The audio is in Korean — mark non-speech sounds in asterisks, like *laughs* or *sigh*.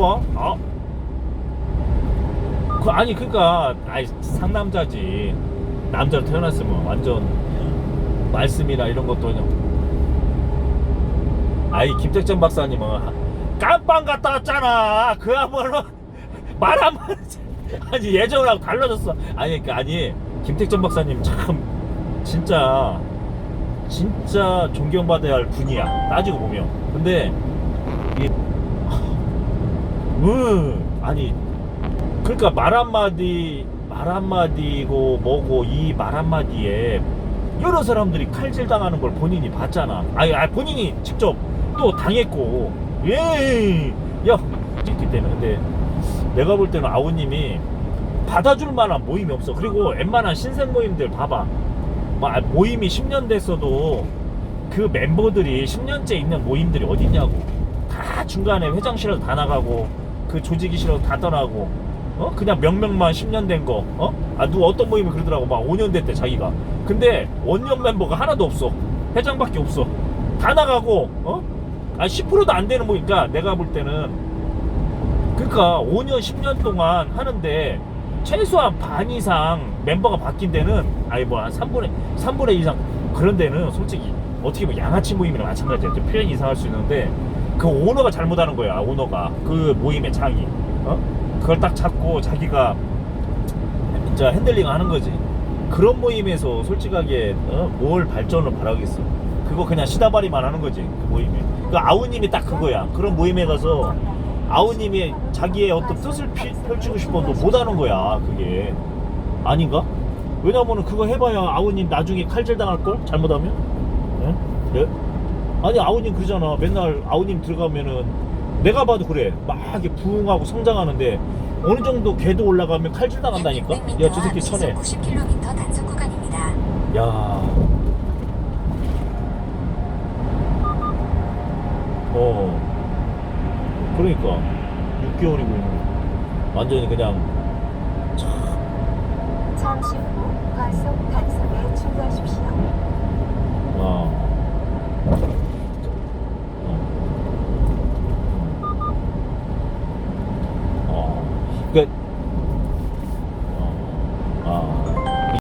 뭐? 어? 그 아니 그니까 아니 상남자지. 남자로 태어났으면 완전 말씀이나 이런 것도 그냥 아이 김택전 박사님은 깜빵 갔다 왔잖아. 그야말로 *laughs* 말 한마디 아니 예전하고 달라졌어. 아니 그니까 아니 김택전 박사님 참 진짜 진짜 존경받아야 할 분이야. 따지고 보면. 근데 이 음, 아니 그러니까 말 한마디 말 한마디고 뭐고 이 말 한마디에 여러 사람들이 칼질 당하는 걸 본인이 봤잖아. 아니, 아니 본인이 직접 또 당했고. 예 야 찍기 때문에 근데 내가 볼 때는 아우님이 받아줄 만한 모임이 없어. 그리고 웬만한 신생 모임들 봐봐. 막 아, 모임이 10년 됐어도 그 멤버들이 10년째 있는 모임들이 어딨냐고. 다 중간에 회장 싫어도 다 나가고 그 조직이 싫어도 다 떠나고 어? 그냥 명명만 10년 된 거 어? 아 누가 어떤 모임이 그러더라고. 막 5년 됐대 자기가. 근데 원년 멤버가 하나도 없어. 회장밖에 없어. 다 나가고 어? 아 10%도 안 되는 모니까 내가 볼 때는 그러니까 5년 10년 동안 하는데 최소한 반 이상 멤버가 바뀐 데는 아니 뭐 한 3분의 3분의 2 이상 그런 데는 솔직히 어떻게 보면 양아치 모임이랑 마찬가지야. 좀 표현이 이상할 수 있는데 그 오너가 잘못하는 거야 오너가 그 모임의 장이 어? 그걸 딱 잡고 자기가 진짜 핸들링 하는 거지 그런 모임에서 솔직하게 어? 뭘 발전을 바라겠어 그거 그냥 시다바리만 하는 거지 그 모임에 그 아우님이 딱 그거야 그런 모임에 가서 아우님이 자기의 어떤 뜻을 피- 펼치고 싶어도 못하는 거야 그게 아닌가? 왜냐면은 그거 해봐야 아우님 나중에 칼질 당할 걸 잘못하면 예? 예? 아니 아우님 그러잖아 맨날 아우님 들어가면은 내가 봐도 그래 막 이렇게 부흥하고 성장하는데 어느 정도 궤도 올라가면 칼질 당한다니까 야 저 새끼 천해 90km 단속 구간입니다. 야. 어. 그러니까 6개월이고 완전히 그냥 잠시 후 과속 Good.